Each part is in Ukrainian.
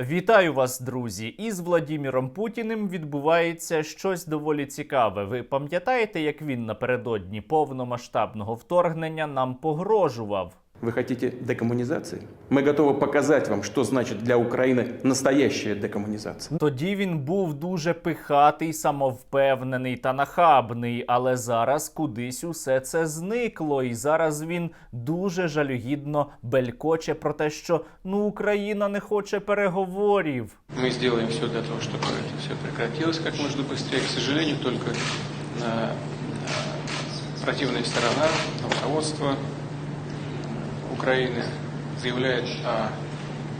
Вітаю вас, друзі! Із Владіміром Путіним відбувається щось доволі цікаве. Ви пам'ятаєте, як він напередодні повномасштабного вторгнення нам погрожував? Вы хотите декоммунизации? Мы готовы показать вам, что значит для Украины настоящая декоммунизация. Тоді він був дуже пихатий, самовпевнений та нахабний, але зараз кудись усе це зникло, і зараз він дуже жалюгідно белькоче про те, що ну Україна не хоче переговорів. Мы сделаем все для того, чтобы это все прекратилось как можно быстрее. К сожалению, только э, э, противная сторона, руководство Украины заявляет о,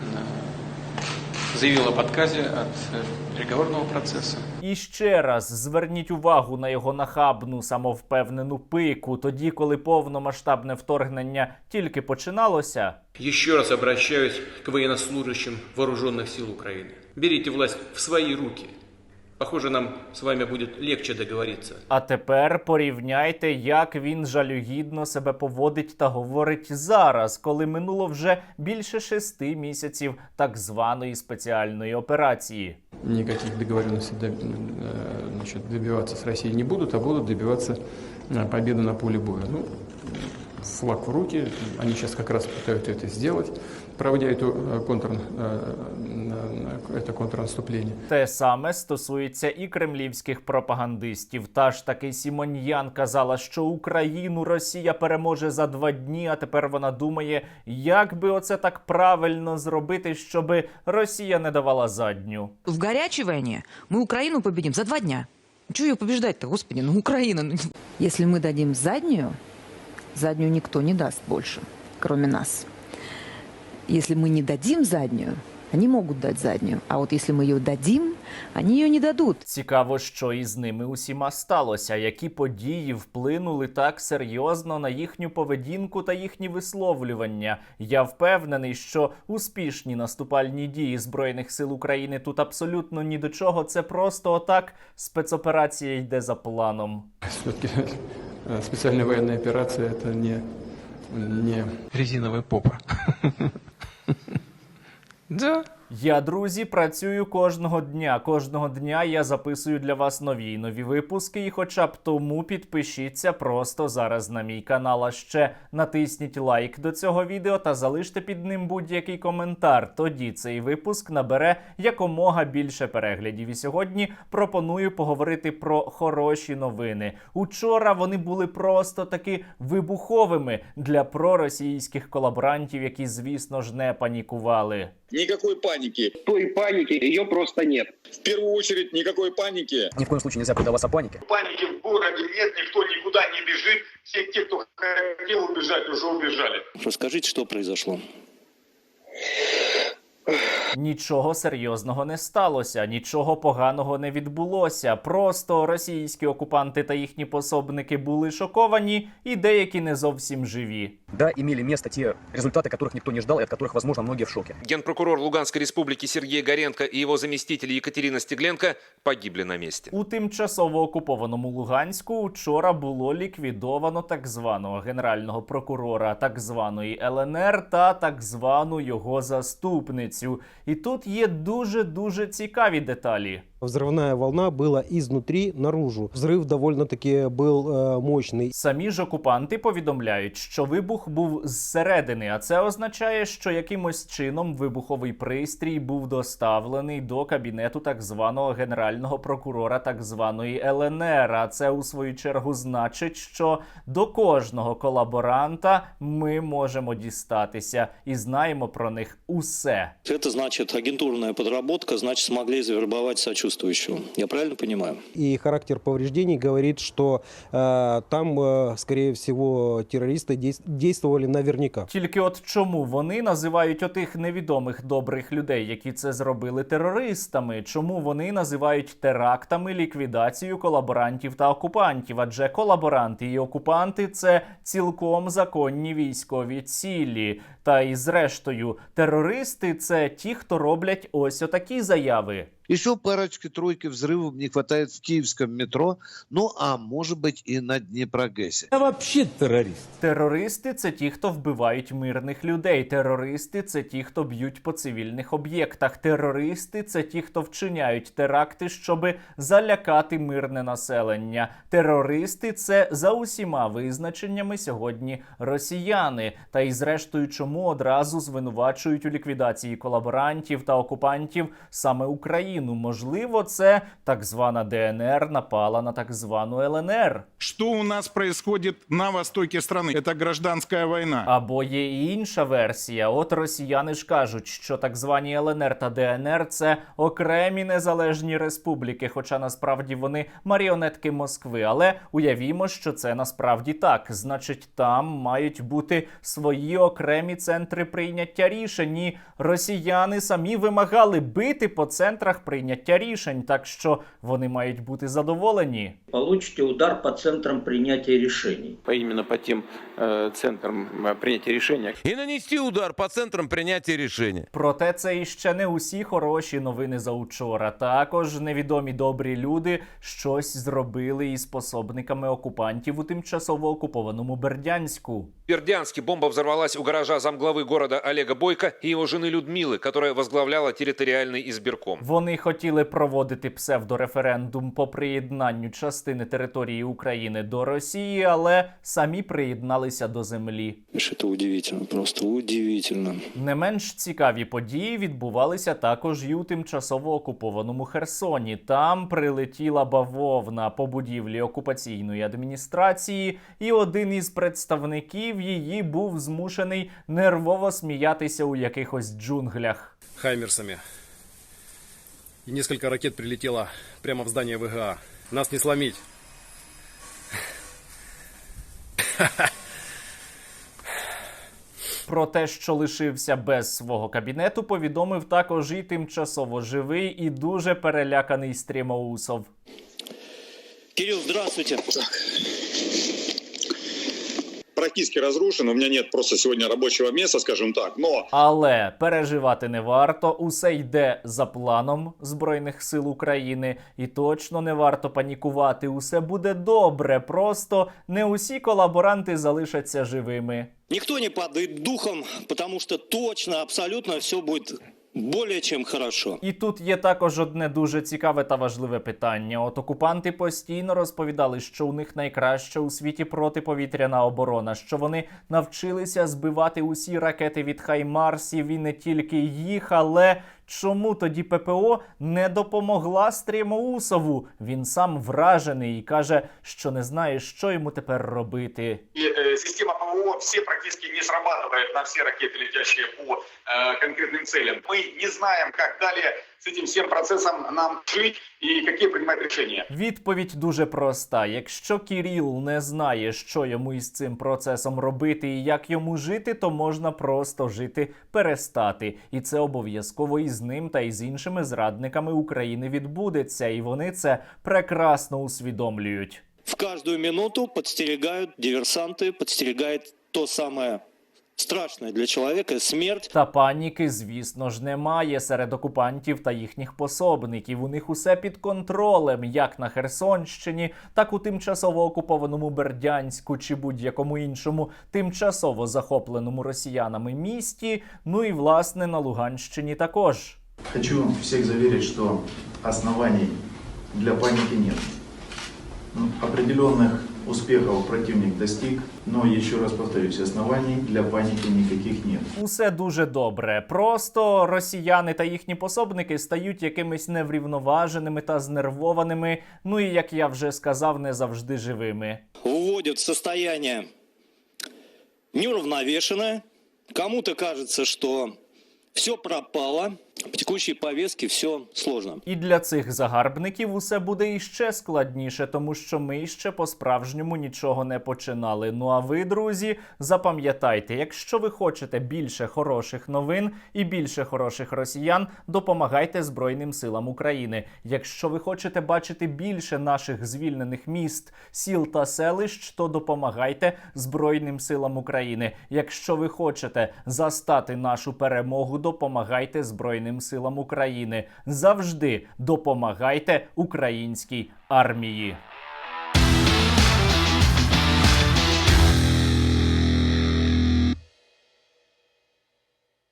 э, заявило об отказе от э, переговорного процесса. І ще раз зверніть увагу на його нахабну самовпевнену пику, тоді, коли повномасштабне вторгнення тільки починалося. Еще раз обращаюсь к военнослужащим вооруженных сил Украины. Берите власть в свои руки. Похоже, нам с вами будет легче договориться. А тепер порівняйте, як він жалюгідно себе поводить та говорить зараз, коли минуло вже більше шести місяців так званої спеціальної операції. Никаких договоренностей доб- э, значит, добиваться с Россией не будут, а будут добиваться э, победы на поле боя. Ну, флаг в руки, они сейчас как раз пытаются это сделать, проводя эту, э, контр, э, э, это контрнаступление. Те саме стосується і кремлівських пропагандистів. Та ж таки Сімоньян казала, що Україну Росія переможе за два дні. А тепер вона думає, як би оце так правильно зробити, щоби Росія не давала задню. В горячей войне мы Украину победим за два дня. Чего ее побеждать-то, господи, ну Украина. ну, Если мы дадим заднюю, заднюю никто не даст больше, кроме нас. Если мы не дадим заднюю, они могут дать заднюю. А вот если мы ее дадим, они ее не дадут. Цікаво, що із ними усіма сталося, які події вплинули так серйозно на їхню поведінку та їхні висловлювання. Я впевнений, що успішні наступальні дії збройних сил України тут абсолютно ні до чого. Це просто отак спецоперація йде за планом. Все-таки э, специальная военная операция это не, не Резиновая попа. Да. Я, друзі, працюю кожного дня. Кожного дня я записую для вас нові й нові випуски. І хоча б тому підпишіться просто зараз на мій канал. А ще натисніть лайк до цього відео та залиште під ним будь-який коментар. Тоді цей випуск набере якомога більше переглядів. І сьогодні пропоную поговорити про хороші новини. Учора вони були просто таки вибуховими для проросійських колаборантів, які, звісно ж, не панікували. Никакой паники. той паники, ее просто нет. В первую очередь, никакой паники. Ни в коем случае нельзя поддаваться панике. Паники в городе нет, никто никуда не бежит. Все те, кто хотел убежать, уже убежали. Расскажите, что произошло. Нічого серйозного не сталося, нічого поганого не відбулося. Просто російські окупанти та їхні пособники були шоковані, і деякі не зовсім живі. Да, имели место те результаты, которых никто не ждал и от которых, возможно, многие в шоке. Генпрокурор Луганской республики Сергей Горенко и его заместитель Екатерина Стегленко погибли на месте. У тимчасово окупованому Луганську вчора було ліквідовано так званого генерального прокурора так званої ЛНР та так звану його заступницю. І тут є дуже дуже цікаві деталі. Взрывная волна была изнутри наружу. Взрыв довольно-таки был э, мощный. Самі ж окупанти повідомляють, що вибух був зсередини, а це означає, що якимось чином вибуховий пристрій був доставлений до кабінету так званого генерального прокурора так званої ЛНР. А це у свою чергу значить, що до кожного колаборанта ми можемо дістатися і знаємо про них усе. Это значит агентурная подработка, значит смогли завербовать сочувствующего. Я правильно понимаю? И характер повреждений говорит, что э, там, э, скорее всего, террористы дейс- действовали наверняка. Тільки от чому вони називають отих невідомих добрих людей, які це зробили терористами? Чому вони називають терактами ліквідацію колаборантів та окупантів? Адже колаборанти і окупанти це цілком законні військові цілі. Та і зрештою, терористи це ті, хто хто роблять ось отакі заяви. Еще парочки-тройки взрывов не хватает в киевском метро, ну а может быть и на Днепрогэсе. Я вообще террорист. Терористи це ті, хто вбивають мирних людей. Терористи це ті, хто б'ють по цивільних об'єктах. Терористи це ті, хто вчиняють теракти, щоби залякати мирне населення. Терористи це за усіма визначеннями сьогодні росіяни. Та й зрештою, чому одразу звинувачують у ліквідації колаборантів та окупантів саме Україну? Можливо, це так звана ДНР напала на так звану ЛНР. Что у нас происходит на востоке страны? Это гражданская война. Або є і інша версія. От росіяни ж кажуть, що так звані ЛНР та ДНР це окремі незалежні республіки, хоча насправді вони маріонетки Москви. Але уявімо, що це насправді так. Значить, там мають бути свої окремі центри прийняття рішень. І росіяни самі вимагали бити по центрах прийняття рішень, так що вони мають бути задоволені. Получите удар по центрам принятия решений. По именно по тем э, центрам э, принятия решения, И нанести удар по центрам принятия решения. Проте це іще не усі хороші новини за учора. Також невідомі добрі люди щось зробили із пособниками окупантів у тимчасово окупованому Бердянську. В Бердянске бомба взорвалась у гаража замглавы города Олега Бойко и его жены Людмилы, которая возглавляла территориальный избирком. Вони хотіли проводити псевдореферендум по приєднанню частини території України до Росії, але самі приєдналися до землі. Это удивительно, просто удивительно. Не менш цікаві події відбувалися також і у тимчасово окупованому Херсоні. Там прилетіла бавовна по будівлі окупаційної адміністрації, і один із представників її був змушений нервово сміятися у якихось джунглях. Хаймерсами. И несколько ракет прилетело прямо в здание ВГА. Нас не сломить. Про те, що лишився без свого кабінету, повідомив також і тимчасово живий і дуже переляканий Стрімоусов. Кирилл, здравствуйте. Практически разрушен, у меня нет просто сегодня рабочего места, скажем так, но Але переживати не варто. Усе йде за планом Збройних сил України, і точно не варто панікувати. Усе буде добре. Просто не усі колаборанти залишаться живими. Никто не падает духом, потому что точно, абсолютно все будет более чем хорошо. І тут є також одне дуже цікаве та важливе питання. От окупанти постійно розповідали, що у них найкраща у світі протиповітряна оборона, що вони навчилися збивати усі ракети від Хаймарсів і не тільки їх, але. Чому тоді ППО не допомогла Стрімоусову? Він сам вражений і каже, що не знає, що йому тепер робити. И э, система ПВО все практически не срабатывает на все ракеты, летящие по э, конкретным целям. Мы не знаем, как далее с этим всем процессом нам жить и какие принимать решения. Відповідь дуже проста: якщо Кіріл не знає, що йому із цим процесом робити і як йому жити, то можна просто жити, перестати. І це обов'язково і з ним та і з іншими зрадниками України відбудеться, і вони це прекрасно усвідомлюють. В каждую минуту подстерегают диверсанты, подстерегает то самое страшное для человека смерть. Та паніки, звісно ж, немає серед окупантів та їхніх пособників. У них усе під контролем, як на Херсонщині, так у тимчасово окупованому Бердянську чи будь-якому іншому тимчасово захопленому росіянами місті. Ну і власне на Луганщині також. Хочу всех заверить, что оснований для паники нет. Ну, Определенных успехов противник достиг, но еще раз повторюсь, оснований для паники никаких нет. Усе дуже добре. Просто росіяни та їхні пособники стають якимись неврівноваженими та знервованими. Ну і як я вже сказав, не завжди живими. Вводят в состояние неуравновешенное. Кому-то кажется, что все пропало. По текущей повестке все сложно. І для цих загарбників усе буде іще складніше, тому що ми іще по-справжньому нічого не починали. Ну а ви, друзі, запам'ятайте, якщо ви хочете більше хороших новин і більше хороших росіян, допомагайте Збройним силам України. Якщо ви хочете бачити більше наших звільнених міст, сіл та селищ, то допомагайте Збройним силам України. Якщо ви хочете застати нашу перемогу, допомагайте Збройним Збройним силам України. Завжди допомагайте українській армії.